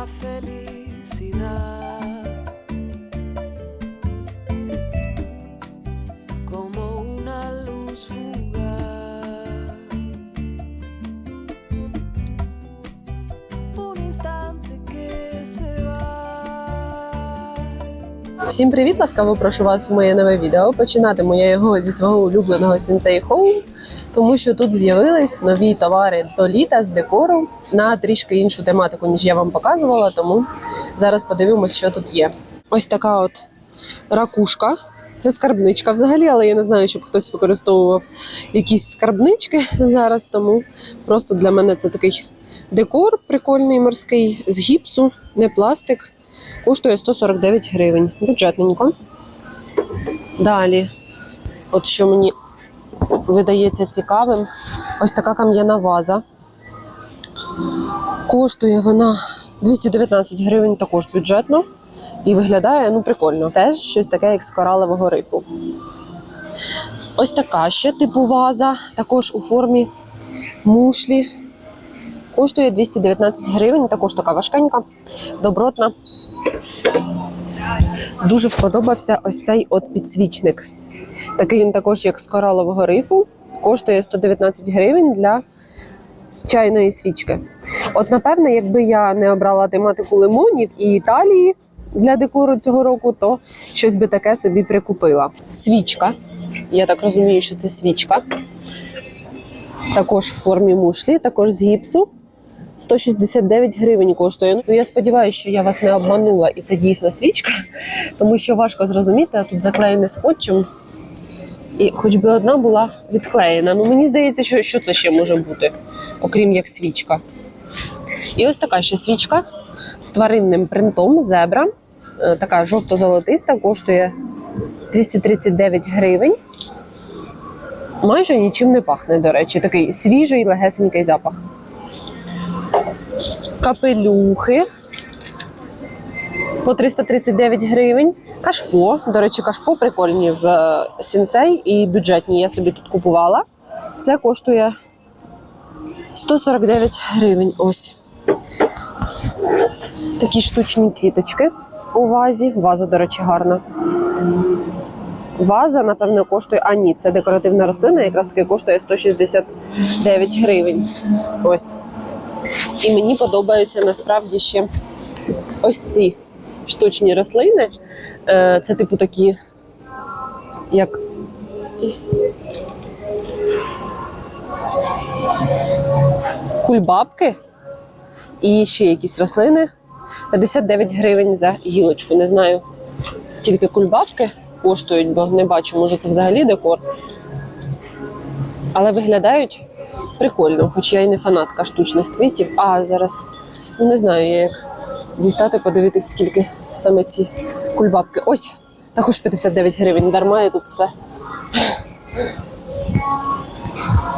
la felicidad. Como una luz fugaz. Un. Всім привіт! Ласкаво прошу вас в моє нове відео. Починатиму я його зі свого улюбленого Sensei Home, тому що тут з'явились нові товари до літа з декору на трішки іншу тематику, ніж я вам показувала. Тому зараз подивимось, що тут є. Ось така от ракушка. Це скарбничка взагалі, але я не знаю, щоб хтось використовував якісь скарбнички зараз. Тому просто для мене це такий декор прикольний морський з гіпсу, не пластик. Коштує 149 гривень. Бюджетненько. Далі, от що мені видається цікавим, ось така кам'яна ваза. Коштує вона 219 гривень, також бюджетно. І виглядає ну прикольно. Теж щось таке, як з коралового рифу. Ось така ще типу ваза, також у формі мушлі. Коштує 219 гривень, також така важкенька, добротна. Дуже сподобався ось цей от підсвічник. Такий він також, як з коралового рифу, коштує 119 гривень для чайної свічки. От, напевне, якби я не обрала тематику лимонів і Італії для декору цього року, то щось би таке собі прикупила. Свічка. Я так розумію, що це свічка. Також в формі мушлі, також з гіпсу. 169 гривень коштує. Ну я сподіваюся, що я вас не обманула, і це дійсно свічка, тому що важко зрозуміти, а тут заклеєне скотчем. І хоч би одна була відклеєна. Ну мені здається, що, що це ще може бути, окрім як свічка. І ось така ще свічка з тваринним принтом зебра. Е, Така жовто-золотиста, коштує 239 гривень. Майже нічим не пахне, до речі, такий свіжий легесенький запах капелюхи по 339 гривень. Кашпо. До речі, кашпо прикольні в е, сінсей і бюджетні. Я собі тут купувала. Це коштує 149 гривень. Ось. Такі штучні квіточки у вазі. Ваза, до речі, гарна. Ваза, напевно, коштує. А ні, це декоративна рослина, якраз таки коштує 169 гривень. Ось. І мені подобаються насправді ще ось ці штучні рослини. Е, Це, типу, такі, як. Кульбабки і ще якісь рослини. 59 гривень за гілочку. Не знаю, скільки кульбабки коштують, бо не бачу, може це взагалі декор. Але виглядають прикольно, хоч я і не фанатка штучних квітів. А зараз ну не знаю, як дістати, подивитись, скільки саме ці кульбабки. Ось, також 59 гривень. Дарма я тут все.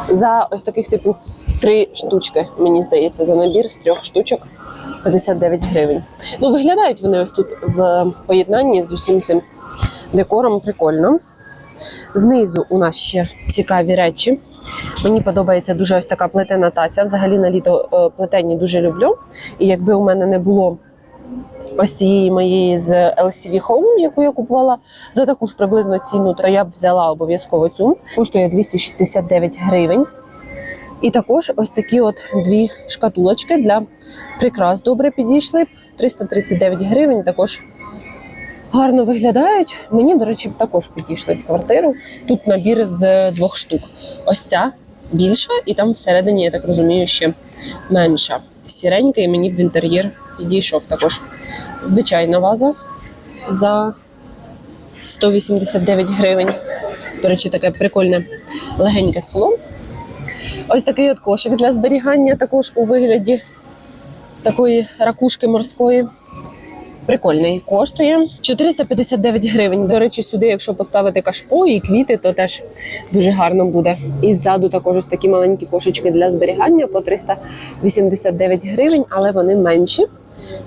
За ось таких типу три штучки, мені здається, за набір з трьох штучок 59 гривень. Ну, виглядають вони ось тут в поєднанні з усім цим декором прикольно. Знизу у нас ще цікаві речі. Мені подобається дуже ось така плетена таця. Взагалі на літо е, плетені дуже люблю. І якби у мене не було ось цієї моєї з LCV Home, яку я купувала за таку ж приблизно ціну, то я б взяла обов'язково цю. Коштує 269 гривень. І також ось такі от дві шкатулочки для прикрас добре підійшли. 339 гривень. Також гарно виглядають. Мені, до речі, також підійшли в квартиру. Тут набір з двох штук. Ось ця більша, і там всередині, я так розумію, ще менша. Сіренький мені б в інтер'єр підійшов також. Звичайна ваза за 189 гривень. До речі, таке прикольне легеньке скло. Ось такий от кошик для зберігання, також у вигляді такої ракушки морської. Прикольний коштує 459 гривень. До речі, сюди, якщо поставити кашпо і квіти, то теж дуже гарно буде. І ззаду також ось такі маленькі кошечки для зберігання по 389 гривень, але вони менші,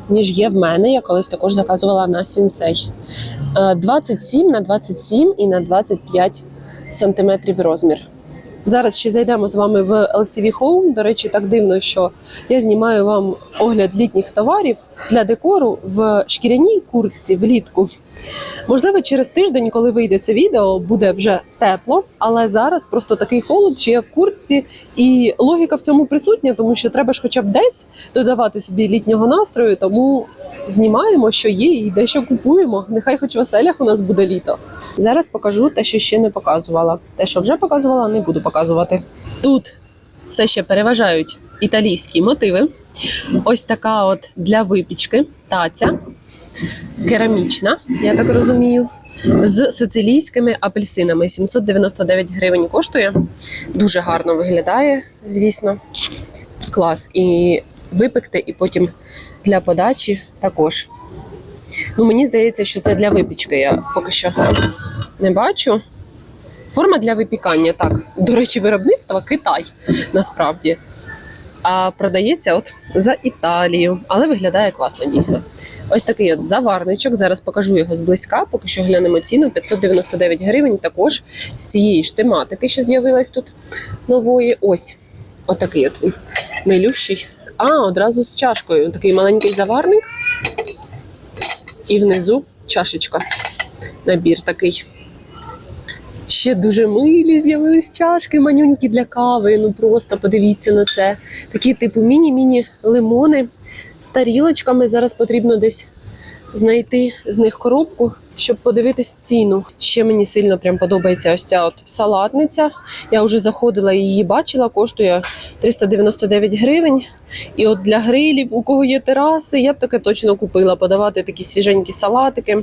ніж є в мене. Я колись також заказувала на сінсей. Е, 27 на 27 і на 25 сантиметрів розмір. Зараз ще зайдемо з вами в LCV Home. До речі, так дивно, що я знімаю вам огляд літніх товарів для декору в шкіряній куртці влітку. Можливо, через тиждень, коли вийде це відео, буде вже тепло, але зараз просто такий холод, що я в куртці, і логіка в цьому присутня, тому що треба ж хоча б десь додавати собі літнього настрою, тому знімаємо, що є, і дещо купуємо. Нехай хоч в оселях у нас буде літо. Зараз покажу те, що ще не показувала. Те, що вже показувала, не буду показувати. Тут все ще переважають італійські мотиви. Ось така от для випічки таця керамічна, я так розумію, з сицилійськими апельсинами. 799 гривень коштує. Дуже гарно виглядає, звісно. Клас. І випекти, і потім для подачі також. Ну, мені здається, що це для випічки. Я поки що не бачу. Форма для випікання, так. До речі, виробництво Китай насправді. А продається от за Італію, але виглядає класно дійсно. Ось такий от заварничок. Зараз покажу його зблизька. Поки що глянемо ціну 599 гривень. Також з цієї ж тематики, що з'явилась тут нової. Ось отакий от він найлющий. А, одразу з чашкою. Такий маленький заварник. І внизу чашечка. Набір такий. Ще дуже милі з'явились чашки манюнькі для кави. Ну просто подивіться на це. Такі типу міні-міні лимони з тарілочками. Зараз потрібно десь знайти з них коробку, щоб подивитись ціну. Ще мені сильно прям подобається ось ця от салатниця. Я вже заходила і її бачила, коштує 399 гривень. І от для грилів, у кого є тераси, я б таке точно купила. Подавати такі свіженькі салатики.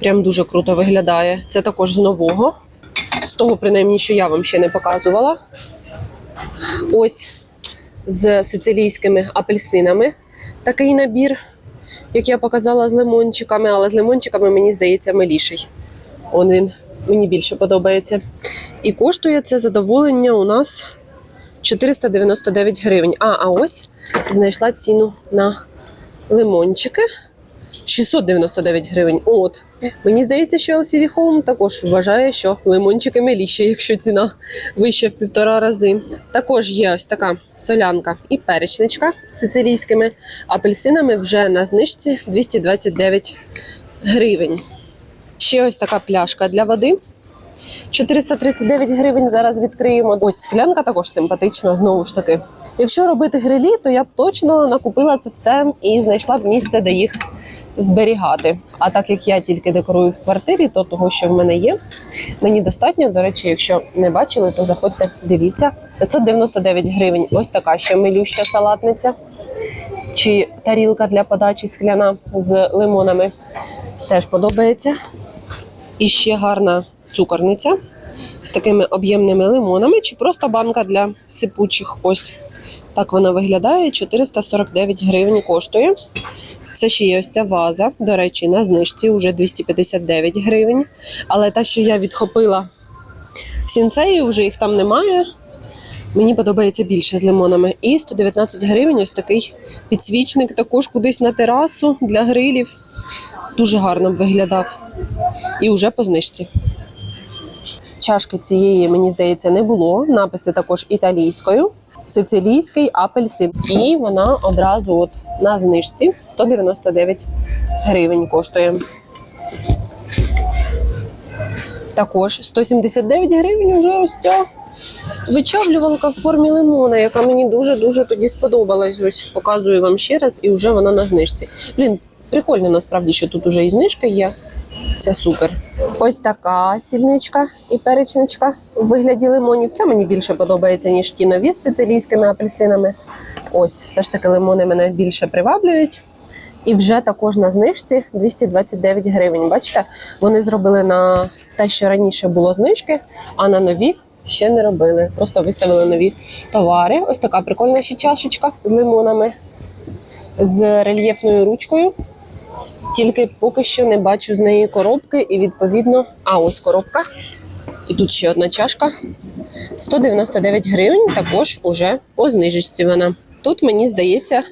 Прям дуже круто виглядає. Це також з нового. З того, принаймні, що я вам ще не показувала. Ось з сицилійськими апельсинами такий набір, як я показала з лимончиками, але з лимончиками, мені здається, миліший. Он він мені більше подобається. І коштує це задоволення у нас 499 гривень. А, а ось знайшла ціну на лимончики. 699 гривень. От мені здається, що LCV Home також вважає, що лимончики миліші, якщо ціна вища в півтора рази. Також є ось така солянка і перечничка з сицилійськими апельсинами вже на знижці 229 гривень. Ще ось така пляшка для води. 439 гривень зараз відкриємо. Ось склянка також симпатична, знову ж таки. Якщо робити грилі, то я б точно накупила це все і знайшла б місце, де їх зберігати. А так як я тільки декорую в квартирі, то того, що в мене є, мені достатньо. До речі, якщо не бачили, то заходьте, дивіться. 599 гривень. Ось така ще милюща салатниця. Чи тарілка для подачі скляна з лимонами. Теж подобається. І ще гарна цукорниця з такими об'ємними лимонами, чи просто банка для сипучих. Ось так вона виглядає. 449 гривень коштує. Все ще є ось ця ваза. До речі, на знижці вже 259 гривень. Але та, що я відхопила в сінцеї, вже їх там немає. Мені подобається більше з лимонами. І 119 гривень ось такий підсвічник, також кудись на терасу для грилів. Дуже гарно виглядав. І вже по знижці. Чашки цієї, мені здається, не було. Написи також італійською. Сицилійський апельсин. І вона одразу от на знижці 199 гривень коштує. Також 179 гривень вже ось ця вичавлювалка в формі лимона, яка мені дуже-дуже тоді сподобалась. Ось показую вам ще раз, і вже вона на знижці. Блін, прикольно насправді, що тут уже і знижка є. Це супер. Ось така сільничка і перечничка в вигляді лимонів. Це мені більше подобається, ніж ті нові з сицилійськими апельсинами. Ось, все ж таки, лимони мене більше приваблюють. І вже також на знижці 229 гривень. Бачите, вони зробили на те, що раніше було знижки, а на нові ще не робили. Просто виставили нові товари. Ось така прикольна ще чашечка з лимонами, з рельєфною ручкою. Тільки поки що не бачу з неї коробки, і відповідно, а ось коробка. І тут ще одна чашка. 199 гривень, також уже по знижечці вона. Тут мені здається,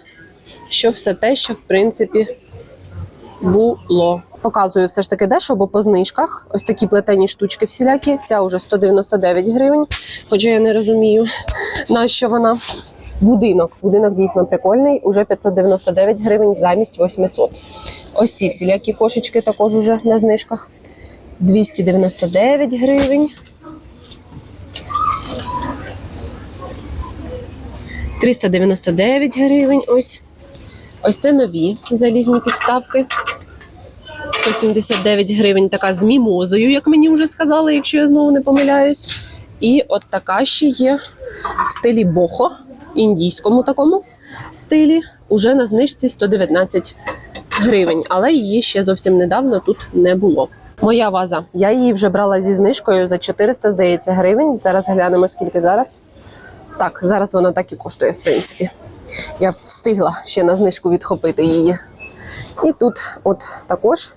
що все те, що в принципі було. показую все ж таки дешево, бо по знижках. Ось такі плетені штучки всілякі. Ця вже 199 гривень. Хоча я не розумію, на що вона. Будинок. Будинок дійсно прикольний. Уже 599 гривень замість 800. Ось ці всілякі кошечки також уже на знижках. 299 гривень. 399 гривень. Ось. Ось це нові залізні підставки. 179 гривень така з мімозою, як мені вже сказали, якщо я знову не помиляюсь. І от така ще є в стилі бохо, індійському такому стилі, уже на знижці 119 гривень, але її ще зовсім недавно тут не було. Моя ваза. Я її вже брала зі знижкою за 400, здається, гривень. Зараз глянемо, скільки зараз. Так, зараз вона так і коштує, в принципі. Я встигла ще на знижку відхопити її. І тут, от також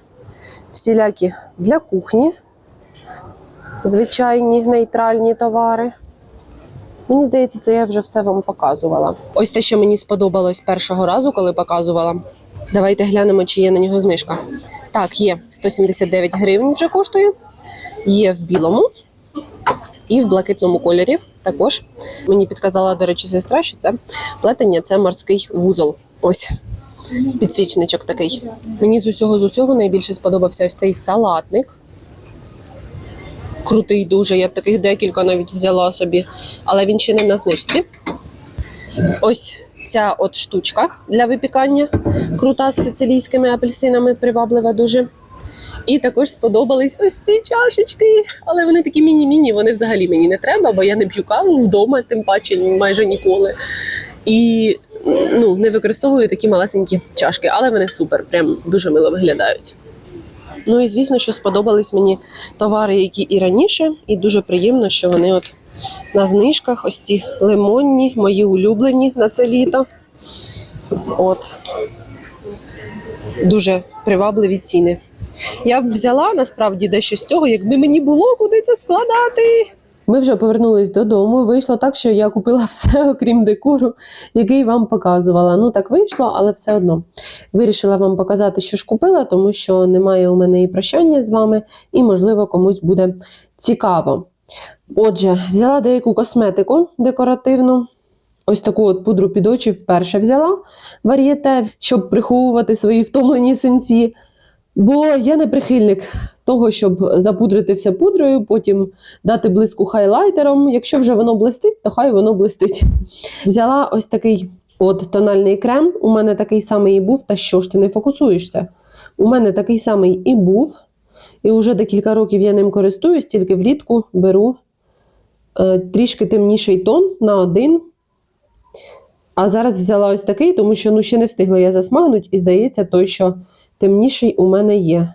всілякі для кухні, звичайні нейтральні товари. Мені здається, це я вже все вам показувала. Ось те, що мені сподобалось першого разу, коли показувала. Давайте глянемо, чи є на нього знижка. Так, є 179 гривень вже коштує. Є в білому і в блакитному кольорі. Також мені підказала, до речі, сестра, що це плетення це морський вузол. Ось підсвічничок такий. Мені з усього з усього найбільше сподобався ось цей салатник. Крутий дуже. Я б таких декілька навіть взяла собі, але він ще не на знижці. Ось ця от штучка для випікання. Крута з сицилійськими апельсинами, приваблива дуже. І також сподобались ось ці чашечки. Але вони такі міні-міні, вони взагалі мені не треба, бо я не п'ю каву вдома, тим паче майже ніколи. І ну, не використовую такі малесенькі чашки, але вони супер, прям дуже мило виглядають. Ну і звісно, що сподобались мені товари, які і раніше, і дуже приємно, що вони от на знижках, ось ці лимонні, мої улюблені на це літо. От дуже привабливі ціни. Я б взяла насправді дещо з цього, якби мені було куди це складати. Ми вже повернулись додому. Вийшло так, що я купила все, окрім декору, який вам показувала. Ну так вийшло, але все одно. Вирішила вам показати, що ж купила, тому що немає у мене і прощання з вами, і, можливо, комусь буде цікаво. Отже, взяла деяку косметику декоративну. Ось таку от пудру під очі вперше взяла вар'єте, щоб приховувати свої втомлені синці. Бо я не прихильник того, щоб запудрити все пудрою, потім дати блиску хайлайтером. Якщо вже воно блистить, то хай воно блистить. Взяла ось такий от тональний крем. У мене такий самий і був. Та що ж ти не фокусуєшся? У мене такий самий і був. І вже декілька років я ним користуюсь, тільки влітку беру е, трішки темніший тон на один. А зараз взяла ось такий, тому що ну, ще не встигла я засмагнути, і здається, той, що темніший у мене є.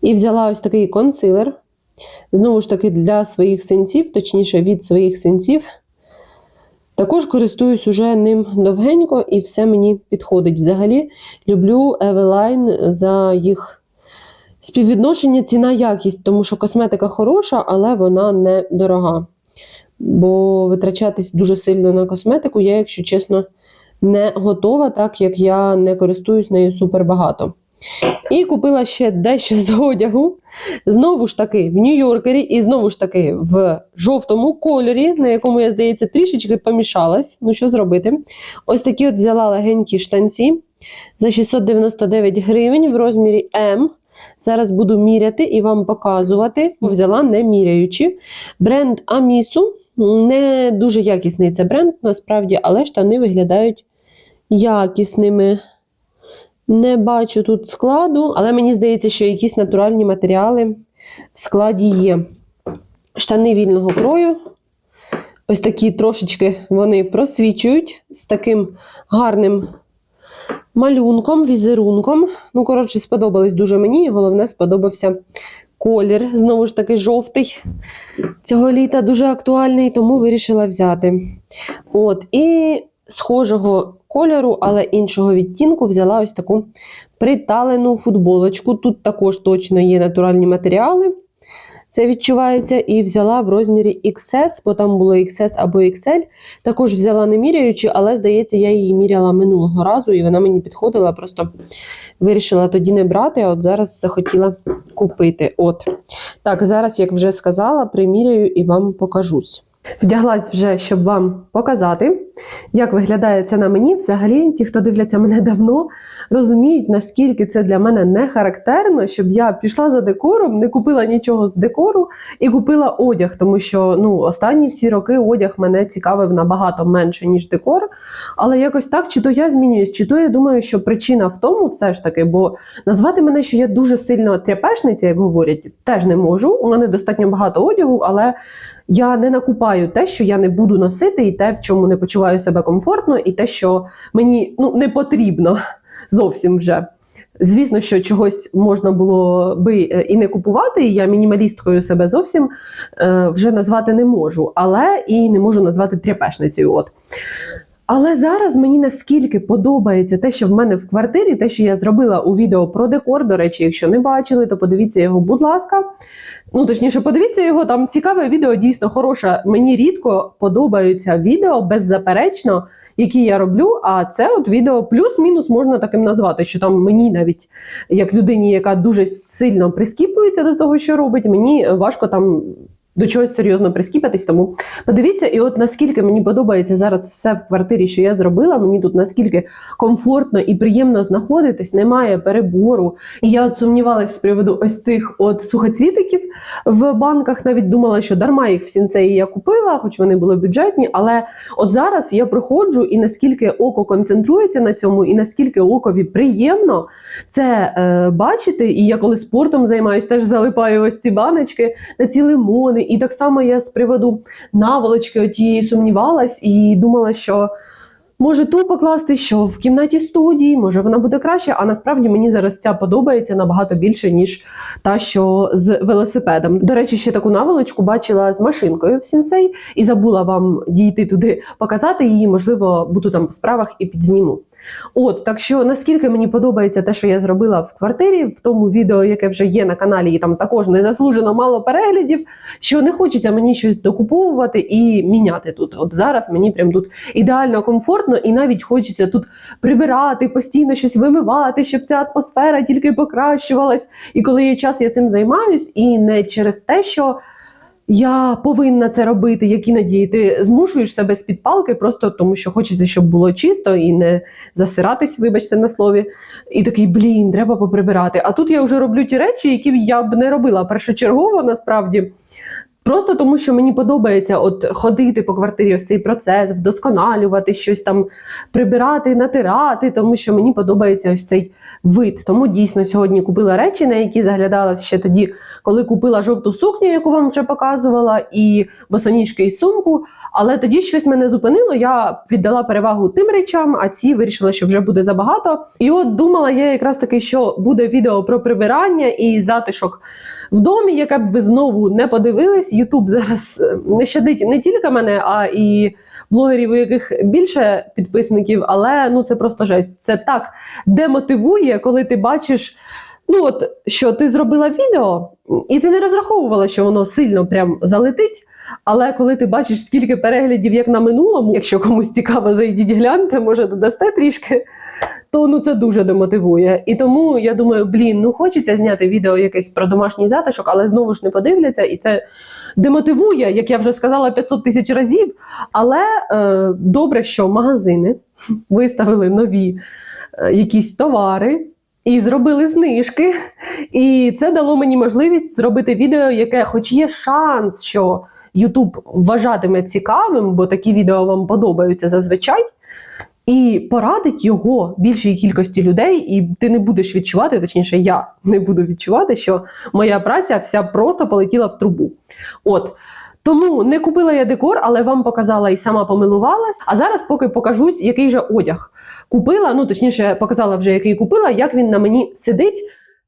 І взяла ось такий консилер. Знову ж таки, для своїх синців, точніше, від своїх синців. Також користуюсь уже ним довгенько, і все мені підходить. Взагалі, люблю Eveline за їх співвідношення ціна-якість, тому що косметика хороша, але вона не дорога. Бо витрачатись дуже сильно на косметику, я, якщо чесно, не готова, так як я не користуюсь нею супер багато. І купила ще дещо з одягу. Знову ж таки, в Нью-Йоркері, і знову ж таки в жовтому кольорі, на якому я, здається, трішечки помішалась. Ну, що зробити? Ось такі от взяла легенькі штанці за 699 гривень в розмірі М. Зараз буду міряти і вам показувати, бо взяла не міряючи. Бренд Амісу. Не дуже якісний це бренд, насправді, але штани виглядають якісними. Не бачу тут складу, але мені здається, що якісь натуральні матеріали в складі є. Штани вільного крою. Ось такі трошечки вони просвічують з таким гарним малюнком, візерунком. Ну, коротше, сподобались дуже мені. і Головне, сподобався колір. Знову ж таки, жовтий. Цього літа дуже актуальний, тому вирішила взяти. От, і схожого кольору, але іншого відтінку взяла ось таку приталену футболочку. Тут також точно є натуральні матеріали. Це відчувається і взяла в розмірі XS, бо там було XS або XL. Також взяла не міряючи, але здається, я її міряла минулого разу, і вона мені підходила. Просто вирішила тоді не брати, а от зараз захотіла купити. От так, зараз, як вже сказала, приміряю і вам покажусь. Вдяглась вже, щоб вам показати, як виглядає це на мені. Взагалі, ті, хто дивляться мене давно, розуміють, наскільки це для мене не характерно, щоб я пішла за декором, не купила нічого з декору і купила одяг, тому що ну, останні всі роки одяг мене цікавив набагато менше, ніж декор. Але якось так, чи то я змінююсь, чи то я думаю, що причина в тому все ж таки, бо назвати мене, що я дуже сильно тряпешниця, як говорять, теж не можу. У мене достатньо багато одягу, але я не накупаю те, що я не буду носити, і те, в чому не почуваю себе комфортно, і те, що мені ну, не потрібно зовсім вже. Звісно, що чогось можна було би е, і не купувати, я мінімалісткою себе зовсім е, вже назвати не можу, але і не можу назвати тряпешницею. От. Але зараз мені наскільки подобається те, що в мене в квартирі, те, що я зробила у відео про декор. До речі, якщо не бачили, то подивіться його, будь ласка. Ну, точніше, подивіться його, там цікаве відео, дійсно хороше. Мені рідко подобаються відео беззаперечно, які я роблю. А це от відео плюс-мінус можна таким назвати, що там мені навіть як людині, яка дуже сильно прискіпується до того, що робить, мені важко там. До чогось серйозно прискіпатись, тому подивіться, і от наскільки мені подобається зараз все в квартирі, що я зробила. Мені тут наскільки комфортно і приємно знаходитись, немає перебору. І я от сумнівалась з приводу ось цих от сухоцвітиків в банках. Навіть думала, що дарма їх в сінцеї я купила, хоч вони були бюджетні. Але от зараз я приходжу, і наскільки око концентрується на цьому, і наскільки окові приємно це е, бачити. І я коли спортом займаюся, теж залипаю ось ці баночки на ці лимони. І так само я з приводу наволочки отієї сумнівалась і думала, що. Може ту покласти, що в кімнаті студії, може вона буде краще, а насправді мені зараз ця подобається набагато більше, ніж та, що з велосипедом. До речі, ще таку наволочку бачила з машинкою в сінцей і забула вам дійти туди показати її. Можливо, буду там по справах і підзніму. От так що наскільки мені подобається те, що я зробила в квартирі, в тому відео, яке вже є на каналі, і там також незаслужено мало переглядів, що не хочеться мені щось докуповувати і міняти тут. От зараз мені прям тут ідеально комфортно, і навіть хочеться тут прибирати, постійно щось вимивати, щоб ця атмосфера тільки покращувалась. І коли є час, я цим займаюсь, і не через те, що. Я повинна це робити, які надії ти змушуєш себе з під палки, просто тому що хочеться, щоб було чисто і не засиратись, вибачте на слові. І такий блін, треба поприбирати. А тут я вже роблю ті речі, які я б не робила першочергово, насправді. Просто тому, що мені подобається от ходити по квартирі, ось цей процес, вдосконалювати щось там, прибирати, натирати, тому що мені подобається ось цей вид. Тому дійсно сьогодні купила речі, на які заглядала ще тоді, коли купила жовту сукню, яку вам вже показувала, і босоніжки і сумку. Але тоді щось мене зупинило. Я віддала перевагу тим речам, а ці вирішила, що вже буде забагато. І от думала я якраз таки, що буде відео про прибирання і затишок в домі, яке б ви знову не подивились. Ютуб зараз е, не щадить не тільки мене, а і блогерів, у яких більше підписників. Але ну це просто жесть. Це так демотивує, коли ти бачиш. Ну от що ти зробила відео, і ти не розраховувала, що воно сильно прям залетить. Але коли ти бачиш, скільки переглядів, як на минулому, якщо комусь цікаво, зайдіть гляньте, може додасте трішки, то ну це дуже демотивує. І тому я думаю, блін, ну хочеться зняти відео якесь про домашній затишок, але знову ж не подивляться, і це демотивує, як я вже сказала 500 тисяч разів. Але е, добре, що магазини виставили нові е, якісь товари. І зробили знижки, і це дало мені можливість зробити відео, яке, хоч є шанс, що YouTube вважатиме цікавим, бо такі відео вам подобаються зазвичай, і порадить його більшій кількості людей, і ти не будеш відчувати, точніше, я не буду відчувати, що моя праця вся просто полетіла в трубу. От. Тому не купила я декор, але вам показала і сама помилувалась. А зараз поки покажусь, який же одяг купила. Ну точніше, показала вже, який купила, як він на мені сидить.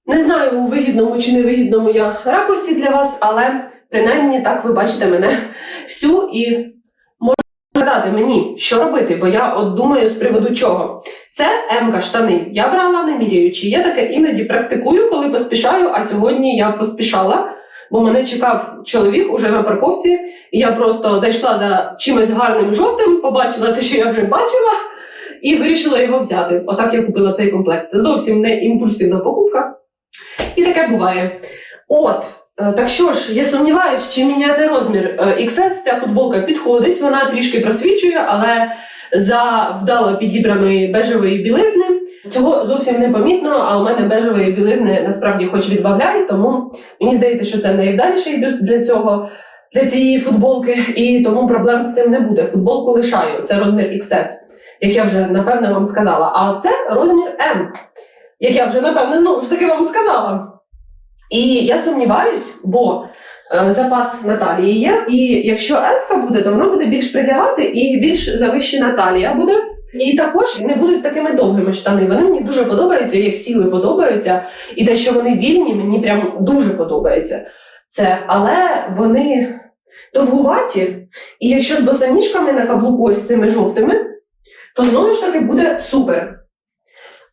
Не знаю, у вигідному чи невигідному я ракурсі для вас, але принаймні так ви бачите мене всю і сказати мені, що робити, бо я от думаю з приводу чого. Це МК штани. Я брала не міряючи. Я таке іноді практикую, коли поспішаю, а сьогодні я поспішала. бо мене чекав чоловік уже на парковці, і я просто зайшла за чимось гарним жовтим, побачила те, що я вже бачила, і вирішила його взяти. Отак я купила цей комплект. Зовсім не імпульсивна покупка. І таке буває. От. Е, Так що ж, я сумніваюсь, чи міняти розмір. Е, XS ця футболка підходить, вона трішки просвічує, але за вдало підібраної бежевої білизни цього зовсім не помітно. А у мене бежевої білизни насправді хоч відбавляє, тому мені здається, що це найвдаліший бюст для цього. Для цієї футболки, і тому проблем з цим не буде. Футболку лишаю. Це розмір XS, як я вже напевне вам сказала. А це розмір M, як я вже напевне знову ж таки вам сказала. І я сумніваюсь, бо е, запас на талії є. І якщо еска буде, то воно буде більш прилягати і більш завищена талія буде. І також не будуть такими довгими штани. Вони мені дуже подобаються, як сіли подобаються. І те, що вони вільні, мені прям дуже подобається. Це, але вони довгуваті. І якщо з босоніжками на каблуку ось цими жовтими, то знову ж таки буде супер.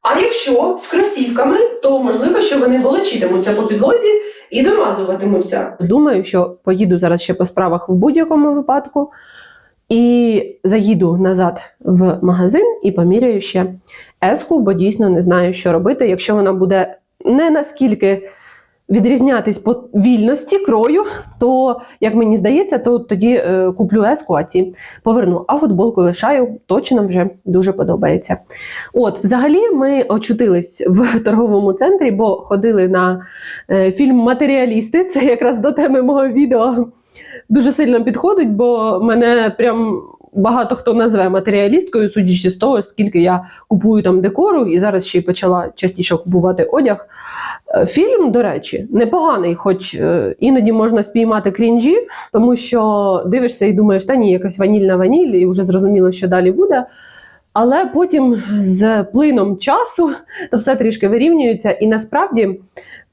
А якщо з кросівками, то можливо, що вони волочитимуться по підлозі і вимазуватимуться. Думаю, що поїду зараз ще по справах в будь-якому випадку. І заїду назад в магазин і поміряю ще еску, бо дійсно не знаю, що робити. Якщо вона буде не наскільки відрізнятись по вільності крою, то, як мені здається, то тоді е, куплю еску, а ці поверну. А футболку лишаю, точно вже дуже подобається. От, взагалі, ми очутились в торговому центрі, бо ходили на е, фільм Матеріалісти. Це якраз до теми мого відео дуже сильно підходить, бо мене прям. Багато хто назве матеріалісткою, судячи з того, скільки я купую там декору, і зараз ще й почала частіше купувати одяг. Е, Фільм, до речі, непоганий, хоч е, іноді можна спіймати крінжі, тому що дивишся і думаєш, та ні, якась ванільна ваніль, і вже зрозуміло, що далі буде. Але потім з плином часу то все трішки вирівнюється, і насправді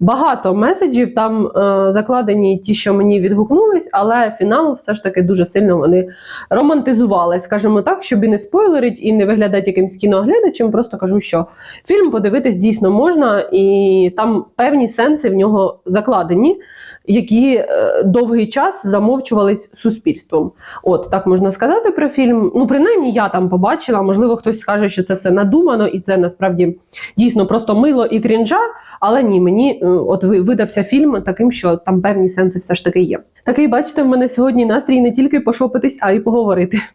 багато меседжів там е, закладені ті, що мені відгукнулись, але фінал все ж таки дуже сильно вони романтизували, скажімо так, щоб і не спойлерить, і не виглядати якимсь кіноглядачем. Просто кажу, що фільм подивитись дійсно можна, і там певні сенси в нього закладені, які е, довгий час замовчувались суспільством. От так можна сказати про фільм. Ну, принаймні, я там побачила. Можливо, хтось скаже, що це все надумано, і це насправді дійсно просто мило і крінжа. Але ні, мені е, от ви- видався фільм таким, що там певні сенси все ж таки є. Такий, бачите, в мене сьогодні настрій не тільки пошопитись, а й поговорити.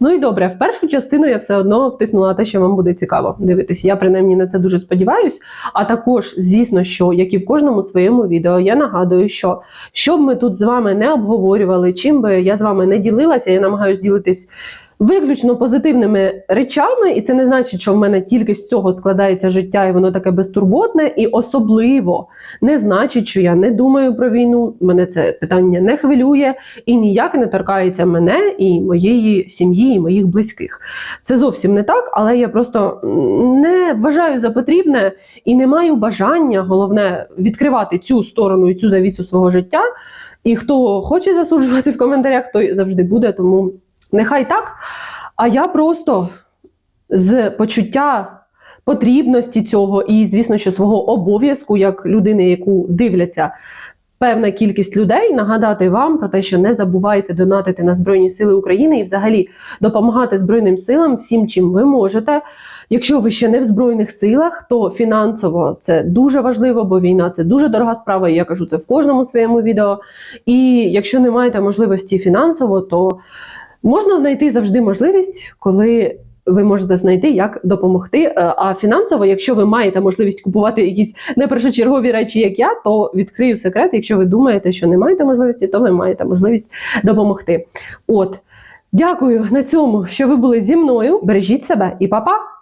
Ну і добре, в першу частину я все одно втиснула те, що вам буде цікаво дивитись. Я принаймні на це дуже сподіваюсь. А також, звісно, що як і в кожному своєму відео, я нагадую, що що б ми тут з вами не обговорювали, чим би я з вами не ділилася, я намагаюся ділитись. Виключно позитивними речами, і це не значить, що в мене тільки з цього складається життя, і воно таке безтурботне, і особливо не значить, що я не думаю про війну. Мене це питання не хвилює і ніяк не торкається мене і моєї сім'ї, і моїх близьких. Це зовсім не так, але я просто не вважаю за потрібне і не маю бажання, головне, відкривати цю сторону і цю завісу свого життя. І хто хоче засуджувати в коментарях, той завжди буде. Тому нехай так. А я просто з почуття потрібності цього, і, звісно, що свого обов'язку, як людини, яку дивляться певна кількість людей, нагадати вам про те, що не забувайте донатити на Збройні Сили України і взагалі допомагати Збройним силам всім, чим ви можете. Якщо ви ще не в збройних силах, то фінансово це дуже важливо, бо війна це дуже дорога справа. І я кажу це в кожному своєму відео. І якщо не маєте можливості фінансово, то можна знайти завжди можливість, коли ви можете знайти, як допомогти. Е, А фінансово, якщо ви маєте можливість купувати якісь непершочергові речі, як я, то відкрию секрет. Якщо ви думаєте, що не маєте можливості, то ви маєте можливість допомогти. От, дякую на цьому, що ви були зі мною. Бережіть себе і па-па!